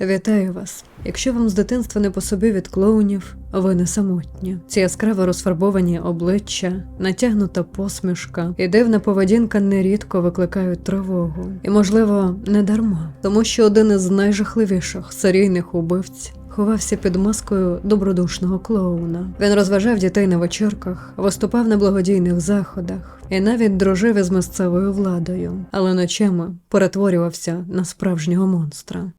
Вітаю вас! Якщо вам з дитинства не по собі від клоунів, ви не самотні. Ці яскраво розфарбовані обличчя, натягнута посмішка і дивна поведінка нерідко викликають тривогу. І, можливо, не дарма, тому що один із найжахливіших серійних убивць ховався під маскою добродушного клоуна. Він розважав дітей на вечірках, виступав на благодійних заходах і навіть дружив із місцевою владою, але ночами перетворювався на справжнього монстра.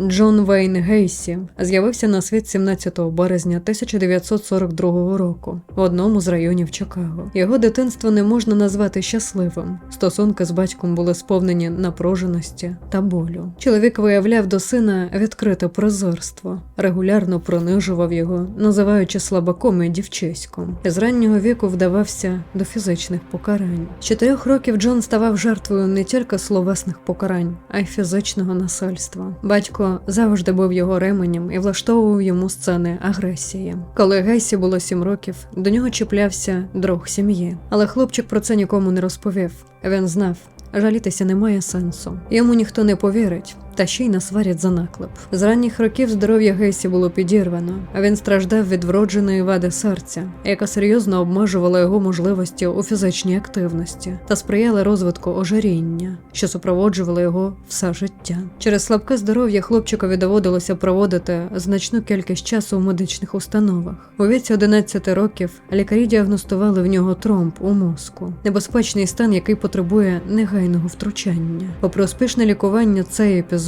Джон Вейн Гейсі з'явився на світ 17 березня 1942 року в одному з районів Чикаго. Його дитинство не можна назвати щасливим. Стосунки з батьком були сповнені напруженості та болю. Чоловік виявляв до сина відкрите прозорство, регулярно принижував його, називаючи слабаком і дівчиськом. З раннього віку вдавався до фізичних покарань. З чотирьох років Джон ставав жертвою не тільки словесних покарань, а й фізичного насильства. Батько завжди був його ременем і влаштовував йому сцени агресії. Коли Гейсі було сім років, до нього чіплявся друг сім'ї, але хлопчик про це нікому не розповів. Він знав. Жалітися немає сенсу. Йому ніхто не повірить, та ще й насварять за наклеп. З ранніх років здоров'я Гейсі було підірвано, а він страждав від вродженої вади серця, яка серйозно обмежувала його можливості у фізичній активності та сприяла розвитку ожиріння, що супроводжувало його все життя. Через слабке здоров'я хлопчикові доводилося проводити значну кількість часу у медичних установах. У віці 11 років лікарі діагностували в нього тромб у мозку, небезпечний стан, який потребує негайного втручання. Попри успішне лікування, цей епізод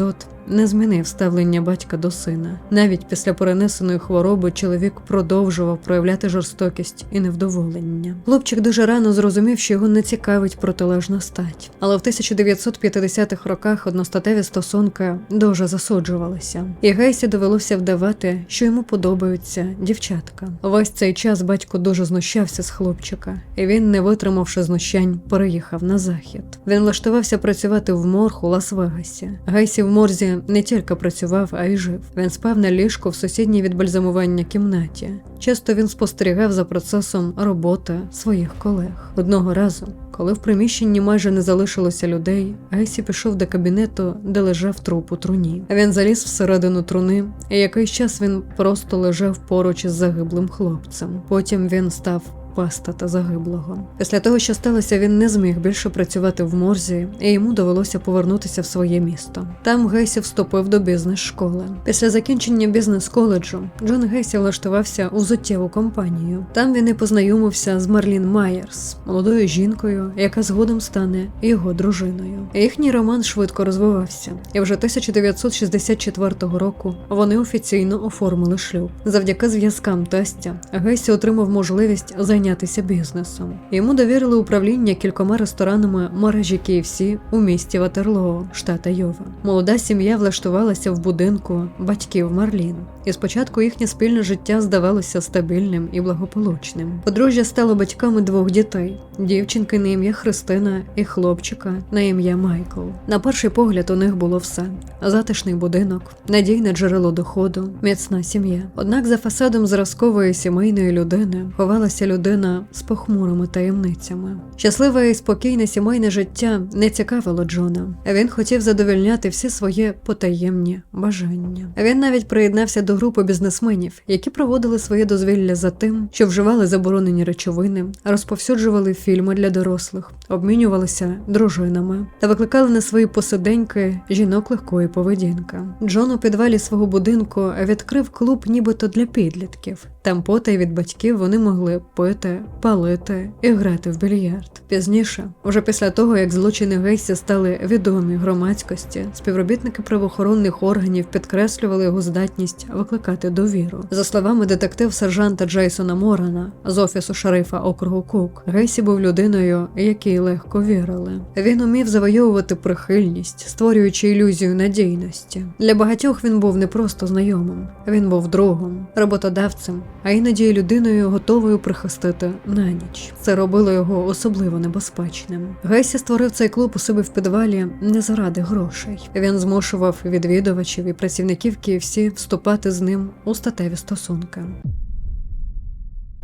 не змінив ставлення батька до сина. Навіть після перенесеної хвороби чоловік продовжував проявляти жорстокість і невдоволення. Хлопчик дуже рано зрозумів, що його не цікавить протилежна стать. Але в 1950-х роках одностатеві стосунки дуже засуджувалися, і Гейсі довелося вдавати, що йому подобаються дівчатка. Весь цей час батько дуже знущався з хлопчика, і він, не витримавши знущань, переїхав на захід. Він влаштувався працювати в морг у Лас-Вегасі. Гейсі морзі не тільки працював, а й жив. Він спав на ліжку в сусідній від бальзамування кімнаті. Часто він спостерігав за процесом роботи своїх колег. Одного разу, коли в приміщенні майже не залишилося людей, Гейсі пішов до кабінету, де лежав труп у труні. Він заліз всередину труни, і якийсь час він просто лежав поруч із загиблим хлопцем. Потім він став пастата загиблого. Після того, що сталося, він не зміг більше працювати в морзі, і йому довелося повернутися в своє місто. Там Гейсі вступив до бізнес-школи. Після закінчення бізнес-коледжу Джон Гейсі влаштувався у зуттєву компанію. Там він і познайомився з Марлін Майерс, молодою жінкою, яка згодом стане його дружиною. Їхній роман швидко розвивався, і вже 1964 року вони офіційно оформили шлюб. Завдяки зв'язкам тестя Гейсі отримав можливість зайнятися бізнесом. Йому довірили управління кількома ресторанами мережі KFC у місті Ватерлоо, штата Йова. Молода сім'я влаштувалася в будинку батьків Марлін, і спочатку їхнє спільне життя здавалося стабільним і благополучним. Подружжя стало батьками двох дітей: дівчинки на ім'я Христина і хлопчика на ім'я Майкл. На перший погляд у них було все: затишний будинок, надійне джерело доходу, міцна сім'я. Однак за фасадом зразкової сімейної людини ховалася людина з похмурими таємницями. Щасливе і спокійне сімейне життя не цікавило Джона. Він хотів задовольняти всі свої потаємні бажання. Він навіть приєднався до групи бізнесменів, які проводили своє дозвілля за тим, що вживали заборонені речовини, розповсюджували фільми для дорослих, обмінювалися дружинами та викликали на свої посиденьки жінок легкої поведінки. Джон у підвалі свого будинку відкрив клуб, нібито для підлітків. Там потай від батьків вони могли пити, палити і грати в більярд. Пізніше, уже після того, як злочини Гейсі стали відомі громадськості, співробітники правоохоронних органів підкреслювали його здатність викликати довіру. За словами детектив-сержанта Джейсона Морана з офісу шерифа округу Кук, Гейсі був людиною, якій легко вірили. Він умів завойовувати прихильність, створюючи ілюзію надійності. Для багатьох він був не просто знайомим, він був другом, роботодавцем, а іноді й людиною готовою прихистити на ніч. Це робило його особливо небезпечним. Гесі створив цей клуб у себе в підвалі не заради грошей. Він змушував відвідувачів і працівників Київсі вступати з ним у статеві стосунки.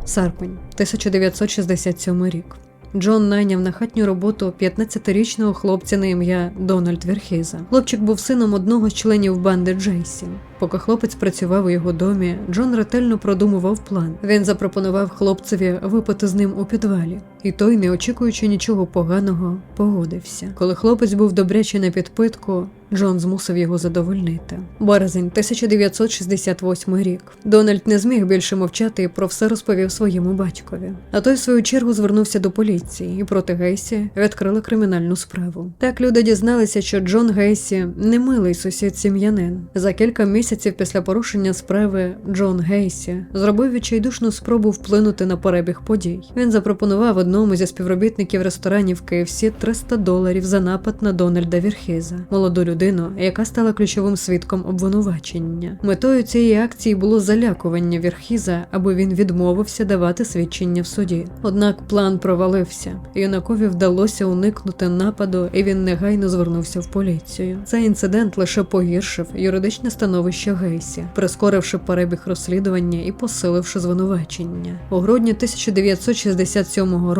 Серпень 1967 рік. Джон найняв на хатню роботу 15-річного хлопця на ім'я Дональд Верхіза. Хлопчик був сином одного з членів банди Джейсі. Поки хлопець працював у його домі, Джон ретельно продумував план. Він запропонував хлопцеві випити з ним у підвалі, і той, не очікуючи нічого поганого, погодився. Коли хлопець був добряче на підпитку, Джон змусив його задовольнити. Березень 1968 рік. Дональд не зміг більше мовчати і про все розповів своєму батькові. А той, в свою чергу, звернувся до поліції і проти Гейсі відкрили кримінальну справу. Так люди дізналися, що Джон Гейсі не милий сусід сім'янин. За кілька місяців після порушення справи Джон Гейсі зробив відчайдушну спробу вплинути на перебіг подій. Він запропонував одному зі співробітників ресторанів KFC 300 доларів за напад на Дональда Вірхеза, молоду людину, яка стала ключовим свідком обвинувачення. Метою цієї акції було залякування Вірхіза, аби він відмовився давати свідчення в суді. Однак план провалився. Юнакові вдалося уникнути нападу, і він негайно звернувся в поліцію. Цей інцидент лише погіршив юридичне становище Гейсі, прискоривши перебіг розслідування і посиливши звинувачення. У грудні 1967 року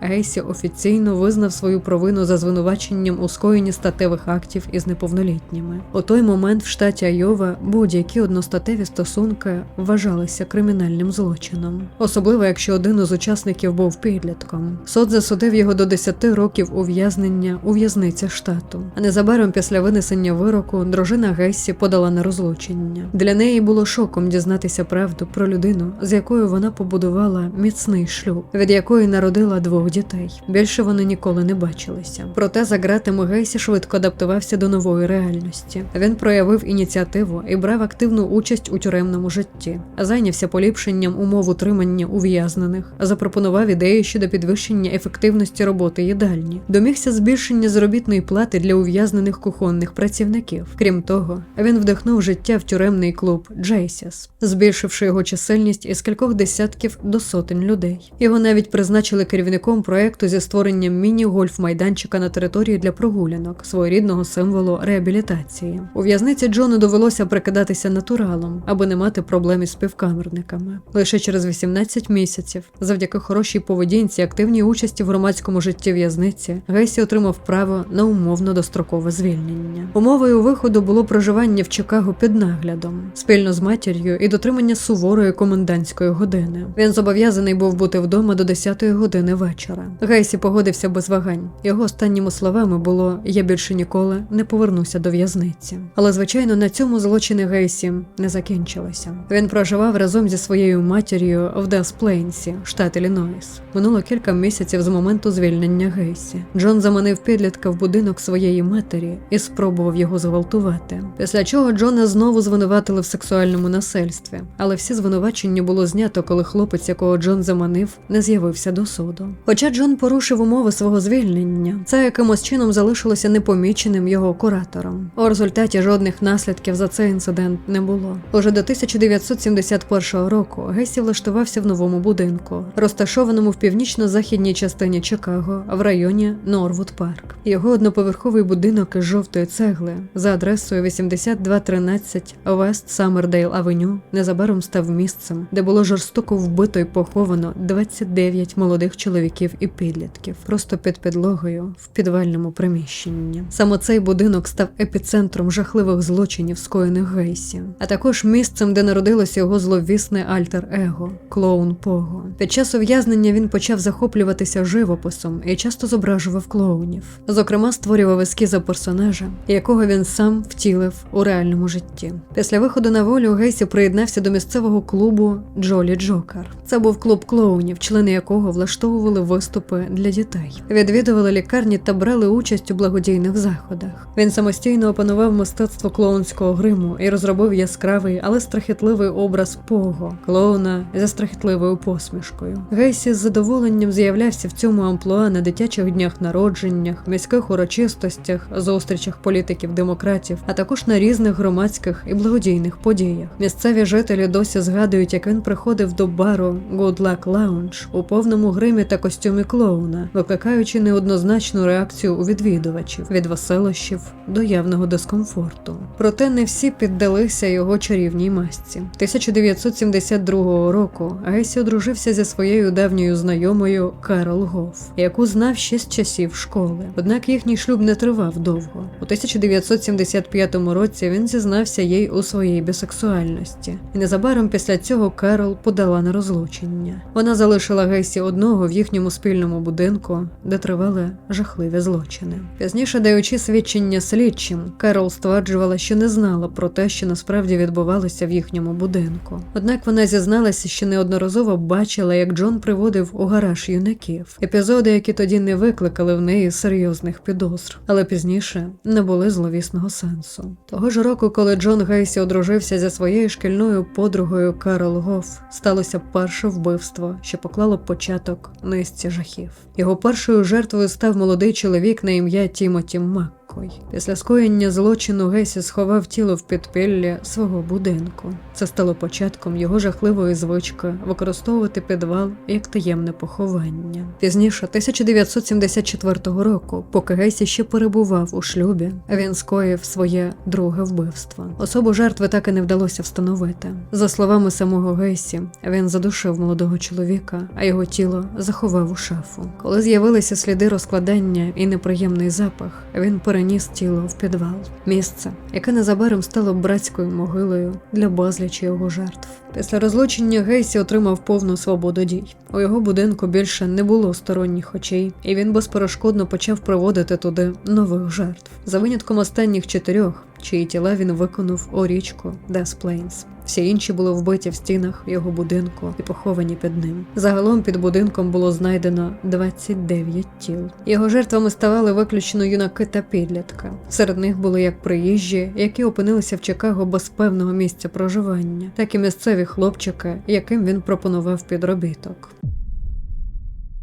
Гейсі офіційно визнав свою провину за звинуваченням у скоєнні статевих актів із неповнолітніми. У той момент в штаті Айова будь-які одностатеві стосунки вважалися кримінальним злочином, особливо якщо один із учасників був підлітком. Суд засудив його до 10 років ув'язнення у в'язниці штату. А незабаром після винесення вироку дружина Гейсі подала на розлучення. Для неї було шоком дізнатися правду про людину, з якою вона побудувала міцний шлюб, від якої народила двох дітей. Більше вони ніколи не бачилися. Проте за ґратами Гейсі швидко адаптувався до нової реальності. Він проявив ініціативу і брав активну участь у тюремному житті, зайнявся поліпшенням умов утримання ув'язнених, запропонував ідеї щодо підвищення ефективності роботи їдальні, домігся збільшення заробітної плати для ув'язнених кухонних працівників. Крім того, він вдихнув життя в тюремний клуб Джейсіс, збільшивши його чисельність із кількох десятків до сотень людей. Його навіть призначили керівником проекту зі створенням міні-гольф-майданчика на території для прогулянок, своєрідного символу реабілітації. У в'язниці Джону довелося прикидатися натуралом, аби не мати проблем із співкамерниками. Лише через 18 місяців, завдяки хорошій поведінці, активній участі в громадському житті в'язниці, Гейсі отримав право на умовно дострокове звільнення. Умовою виходу було проживання в Чикаго під наглядом, спільно з матір'ю і дотримання суворої комендантської години. Він зобов'язаний був бути вдома до 10-ї години вечора. Гейсі погодився без вагань. Його останніми словами було Я більше ніколи не повернуся до в'язниці. Але звичайно на цьому злочини Гейсі не закінчилися. Він проживав разом зі своєю матір'ю в Дес-Плейнсі, штат Іллінойс. Минуло кілька місяців з моменту звільнення Гейсі. Джон заманив підлітка в будинок своєї матері і спробував його зґвалтувати. Після чого Джона знову звинуватили в сексуальному насильстві, але всі звинувачення було знято, коли хлопець, якого Джон заманив, не з'явився до суду. Хоча Джон порушив умови свого звільнення, це якимось чином залишилося непоміченим його куратором. У результаті жодних наслідків за цей інцидент не було. Уже до 1971 року Гесі влаштувався в новому будинку, розташованому в північно-західній частині Чикаго, в районі Норвуд Парк. Його одноповерховий будинок із жовтої цегли за адресою 8213 Вест Саммердейл Авеню незабаром став місцем, де було жорстоко вбито і поховано 29 молодих чоловіків і підлітків, просто під підлогою в підвальному приміщенні. Саме цей будинок став епіцентром жахливих злочинів, скоєних Гейсі, а також місцем, де народилося його зловісне альтер-его клоун Пого. Під час ув'язнення він почав захоплюватися живописом і часто зображував клоунів. Зокрема, створював ескізи персонажа, якого він сам втілив у реальному житті. Після виходу на волю Гейсі приєднався до місцевого клубу Джолі Джокер. Це був клуб клоунів, члени якого влаштовували виступи для дітей, відвідували лікарні та брали участь у благодійних заходах. Він самостійно опанував мистецтво клоунського гриму і розробив яскравий, але страхітливий образ Пого, клоуна зі страхітливою посмішкою. Гейсі з задоволенням з'являвся в цьому амплуа на дитячих днях народженнях, міських урочистостях, зустрічах політиків-демократів, а також на різних громадських і благодійних подіях. Місцеві жителі досі згадують, як він приходив до бару Good Luck Lounge у повному гримі гримі та костюмі клоуна, викликаючи неоднозначну реакцію у відвідувачів від веселощів до явного дискомфорту. Проте не всі піддалися його чарівній масці. 1972 року Гейсі одружився зі своєю давньою знайомою Карол Гоф, яку знав ще з часів школи. Однак їхній шлюб не тривав довго. У 1975 році він зізнався їй у своїй бісексуальності, і незабаром після цього Карол подала на розлучення. Вона залишила Гейсі одного в їхньому спільному будинку, де тривали жахливі злочини. Пізніше, даючи свідчення слідчим, Карол стверджувала, що не знала про те, що насправді відбувалося в їхньому будинку. Однак вона зізналася, що неодноразово бачила, як Джон приводив у гараж юнаків, епізоди, які тоді не викликали в неї серйозних підозр, але пізніше не були зловісного сенсу. Того ж року, коли Джон Гейсі одружився зі своєю шкільною подругою Карол Гоф, сталося перше вбивство, що поклало початок низці жахів. Його першою жертвою став молодий чоловік на ім'я Тімоті Мак. Після скоєння злочину Гесі сховав тіло в підпіллі свого будинку. Це стало початком його жахливої звички використовувати підвал як таємне поховання. Пізніше, 1974 року, поки Гесі ще перебував у шлюбі, він скоїв своє друге вбивство. Особу жертви так і не вдалося встановити. За словами самого Гесі, він задушив молодого чоловіка, а його тіло заховав у шафу. Коли з'явилися сліди розкладання і неприємний запах, він переніс тіло в підвал, місце, яке незабаром стало братською могилою для безлічі його жертв. Після розлучення Гейсі отримав повну свободу дій. У його будинку більше не було сторонніх очей, і він безперешкодно почав проводити туди нових жертв. За винятком останніх чотирьох, чиї тіла він виконав у річку Дес Плейнс. Всі інші були вбиті в стінах його будинку і поховані під ним. Загалом під будинком було знайдено 29 тіл. Його жертвами ставали виключно юнаки та підлітки. Серед них були як приїжджі, які опинилися в Чикаго без певного місця проживання, так і місцеві хлопчики, яким він пропонував підробіток.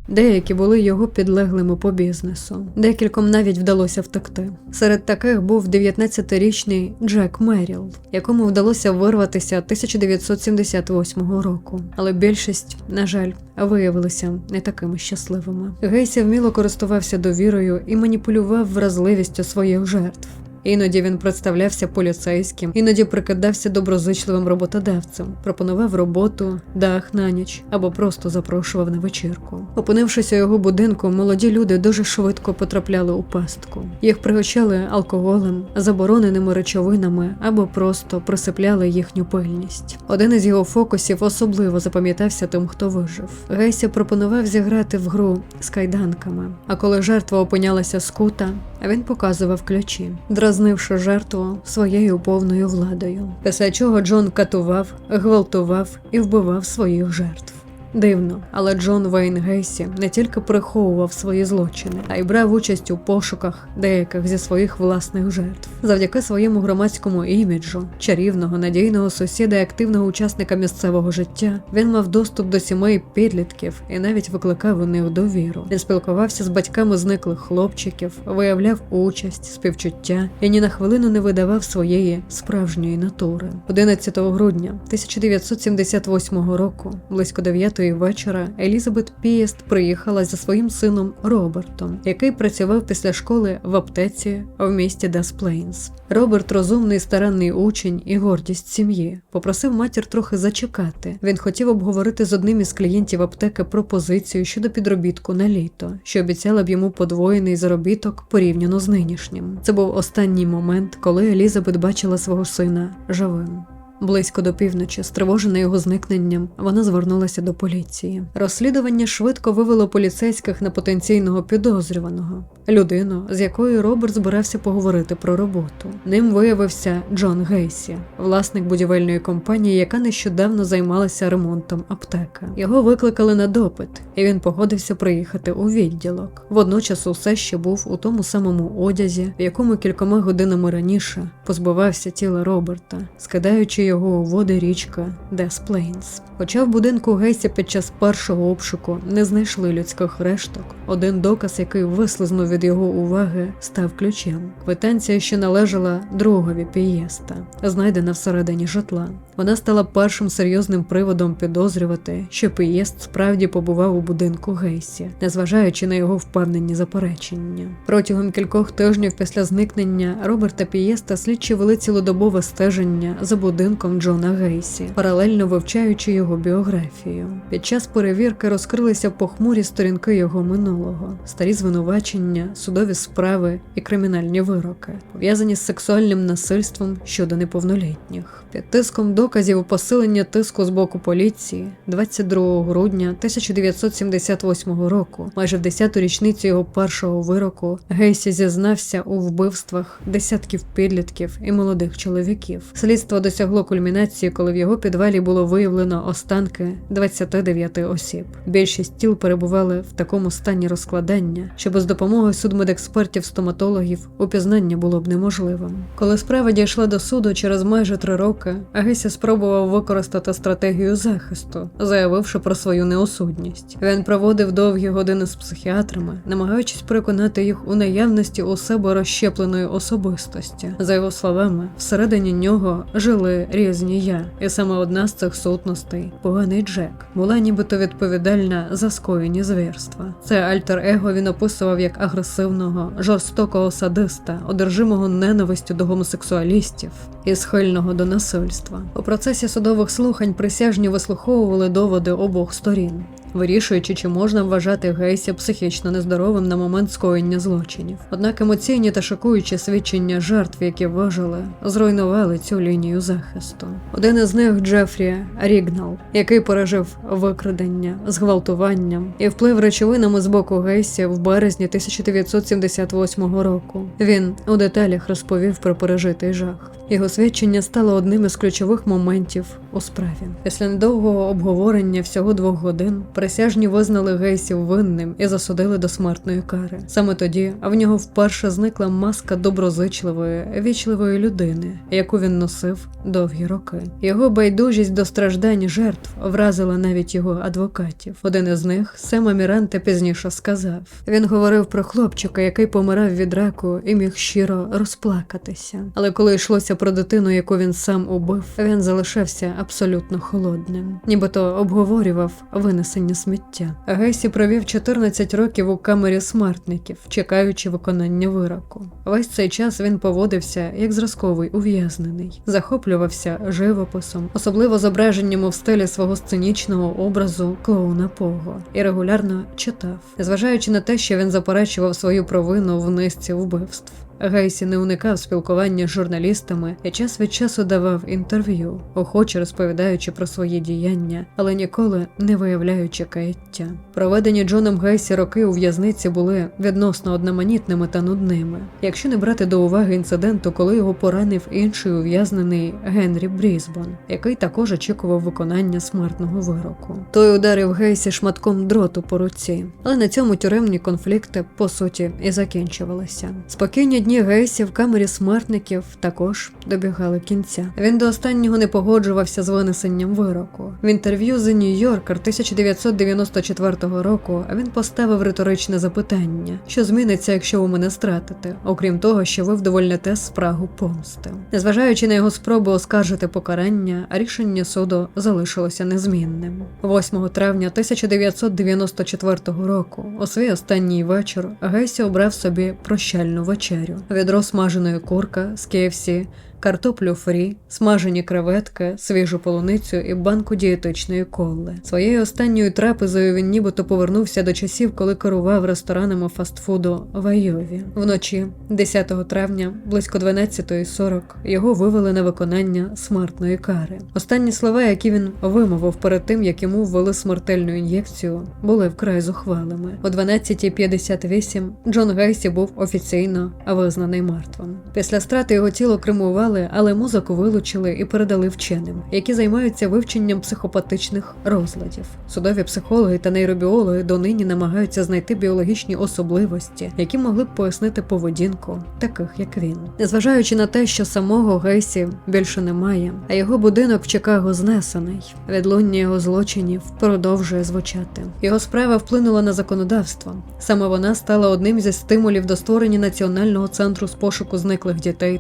Деякі були його підлеглими по бізнесу, декільком навіть вдалося втекти. Серед таких був 19-річний Джек Меріл, якому вдалося вирватися 1978 року. Але більшість, на жаль, виявилися не такими щасливими. Гейсі вміло користувався довірою і маніпулював вразливістю своїх жертв. Іноді він представлявся поліцейським, іноді прикидався доброзичливим роботодавцем, пропонував роботу, дах на ніч або просто запрошував на вечірку. Опинившись у його будинку, молоді люди дуже швидко потрапляли у пастку. Їх пригощали алкоголем, забороненими речовинами або просто присипляли їхню пильність. Один із його фокусів особливо запам'ятався тим, хто вижив. Гейсі пропонував зіграти в гру з кайданками. А коли жертва опинялася скута, він показував ключі дразнивши жертву своєю повною владою, після чого Джон катував, гвалтував і вбивав своїх жертв. Дивно, але Джон Вейн Гейсі не тільки приховував свої злочини, а й брав участь у пошуках деяких зі своїх власних жертв. Завдяки своєму громадському іміджу, чарівного, надійного сусіда і активного учасника місцевого життя, він мав доступ до сімей підлітків і навіть викликав у них довіру. Він спілкувався з батьками зниклих хлопчиків, виявляв участь, співчуття і ні на хвилину не видавав своєї справжньої натури. 11 грудня 1978 року, близько 9 вечора Елізабет Пієст приїхала за своїм сином Робертом, який працював після школи в аптеці в місті Дасплейнс. Роберт, розумний старанний учень і гордість сім'ї, попросив матір трохи зачекати. Він хотів обговорити з одним із клієнтів аптеки пропозицію щодо підробітку на літо, що обіцяла б йому подвоєний заробіток порівняно з нинішнім. Це був останній момент, коли Елізабет бачила свого сина живим. Близько до півночі, стривожена його зникненням, вона звернулася до поліції. Розслідування швидко вивело поліцейських на потенційного підозрюваного людину, з якою Роберт збирався поговорити про роботу. Ним виявився Джон Гейсі, власник будівельної компанії, яка нещодавно займалася ремонтом аптеки. Його викликали на допит, і він погодився приїхати у відділок. Водночас усе ще був у тому самому одязі, в якому кількома годинами раніше позбувався тіла Роберта, скидаючи його у води річка Дес Плейнс. Хоча в будинку Гейсі під час першого обшуку не знайшли людських решток, один доказ, який вислизнув від його уваги, став ключем. Квитанція, що належала другові пієста, знайдена всередині житла. Вона стала першим серйозним приводом підозрювати, що пієст справді побував у будинку Гейсі, незважаючи на його впевнені заперечення. Протягом кількох тижнів після зникнення Роберта Пієста слідчі вели цілодобове стеження за будинком Джона Гейсі, паралельно вивчаючи його біографію. Під час перевірки розкрилися похмурі сторінки його минулого, старі звинувачення, судові справи і кримінальні вироки, пов'язані з сексуальним насильством щодо неповнолітніх. Під тиском доказів посилення тиску з боку поліції 22 грудня 1978 року, майже в 10-ту річницю його першого вироку, Гейсі зізнався у вбивствах десятків підлітків і молодих чоловіків. Слідство досягло кульмінації, коли в його підвалі було виявлено останки 29 осіб. Більшість тіл перебували в такому стані розкладання, що без допомоги судмедекспертів-стоматологів упізнання було б неможливим. Коли справа дійшла до суду через майже три роки, Агесі спробував використати стратегію захисту, заявивши про свою неосудність. Він проводив довгі години з психіатрами, намагаючись переконати їх у наявності у себе розщепленої особистості. За його словами, всередині нього жили різні я, і саме одна з цих сутностей поганий Джек була нібито відповідальна за скоєні звірства. Це альтер-его він описував як агресивного, жорстокого садиста, одержимого ненавистю до гомосексуалістів і схильного до насильства. У процесі судових слухань присяжні вислуховували доводи обох сторін. Вирішуючи, чи можна вважати Гейсі психічно нездоровим на момент скоєння злочинів. Однак емоційні та шокуючі свідчення жертв, які вижили, зруйнували цю лінію захисту. Один із них Джефрі Рігнал, який пережив викрадення, зґвалтуванням і вплив речовинами з боку Гейсі в березні 1978 року. Він у деталях розповів про пережитий жах. Його свідчення стало одним із ключових моментів у справі. Після недовгого обговорення всього двох годин присяжні визнали Гейсі винним і засудили до смертної кари. Саме тоді в нього вперше зникла маска доброзичливої, вічливої людини, яку він носив довгі роки. Його байдужість до страждань жертв вразила навіть його адвокатів. Один із них, Сема Міранте, пізніше сказав: він говорив про хлопчика, який помирав від раку і міг щиро розплакатися. Але коли йшлося про дитину, яку він сам убив, він залишався абсолютно холодним, нібито обговорював винесення сміття. Гейсі провів 14 років у камері смертників, чекаючи виконання вироку. Весь цей час він поводився як зразковий ув'язнений, захоплювався живописом, особливо зображеннями в стилі свого сценічного образу клоуна Пого, і регулярно читав, незважаючи на те, що він заперечував свою провину в низці вбивств. Гейсі не уникав спілкування з журналістами і час від часу давав інтерв'ю, охоче розповідаючи про свої діяння, але ніколи не виявляючи каяття. Проведені Джоном Гейсі роки у в'язниці були відносно одноманітними та нудними, якщо не брати до уваги інциденту, коли його поранив інший ув'язнений Генрі Брізбон, який також очікував виконання смертного вироку. Той ударив Гейсі шматком дроту по руці, але на цьому тюремні конфлікти по суті і закінчувалися. Спокійні дні Гейсі в камері смертників також добігали кінця. Він до останнього не погоджувався з винесенням вироку. В інтерв'ю The New Yorker 1994 року він поставив риторичне запитання, що зміниться, якщо ви мене стратите, окрім того, що ви вдовольните спрагу помсти. Незважаючи на його спробу оскаржити покарання, рішення суду залишилося незмінним. 8 травня 1994 року, у свій останній вечір, Гейсі обрав собі прощальну вечерю відро смаженої курка з KFC, картоплю фрі, смажені креветки, свіжу полуницю і банку дієтичної коли. Своєю останньою трапезою він нібито повернувся до часів, коли керував ресторанами фастфуду в Айові. Вночі, 10 травня, близько 12.40, його вивели на виконання смертної кари. Останні слова, які він вимовив перед тим, як йому ввели смертельну ін'єкцію, були вкрай зухвалими. О 12.58 Джон Гейсі був офіційно визнаний мертвим. Після страти його тіло кремували лікували, але мозок вилучили і передали вченим, які займаються вивченням психопатичних розладів. Судові психологи та нейробіологи донині намагаються знайти біологічні особливості, які могли б пояснити поведінку таких як він. Незважаючи на те, що самого Гейсі більше немає, а його будинок в Чикаго знесений, відлуння його злочинів продовжує звучати. Його справа вплинула на законодавство. Саме вона стала одним зі стимулів до створення Національного центру з пошуку зниклих дітей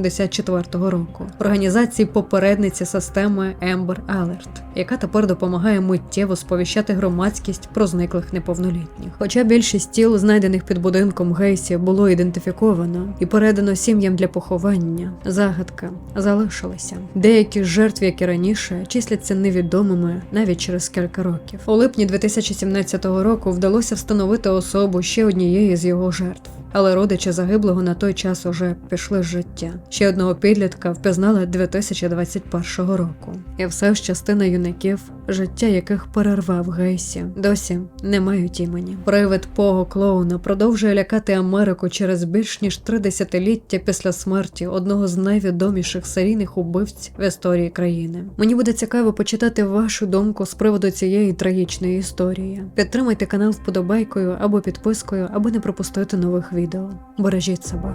1984 року, організації попередниці системи Amber Alert, яка тепер допомагає миттєво сповіщати громадськість про зниклих неповнолітніх. Хоча більшість тіл, знайдених під будинком Гейсі, було ідентифіковано і передано сім'ям для поховання, загадка залишилися. Деякі жертв, як і раніше, числяться невідомими навіть через кілька років. У липні 2017 року вдалося встановити особу ще однієї з його жертв. Але родичі загиблого на той час уже пішли з життя. Ще одного підлітка впізнали 2021 року. І все ж частина юнаків, життя яких перервав Гейсі, досі не мають імені. Привид Пого Клоуна продовжує лякати Америку через більш ніж три десятиліття після смерті одного з найвідоміших серійних убивць в історії країни. Мені буде цікаво почитати вашу думку з приводу цієї трагічної історії. Підтримайте канал вподобайкою або підпискою, аби не пропустити нових відео. Бережіть себе.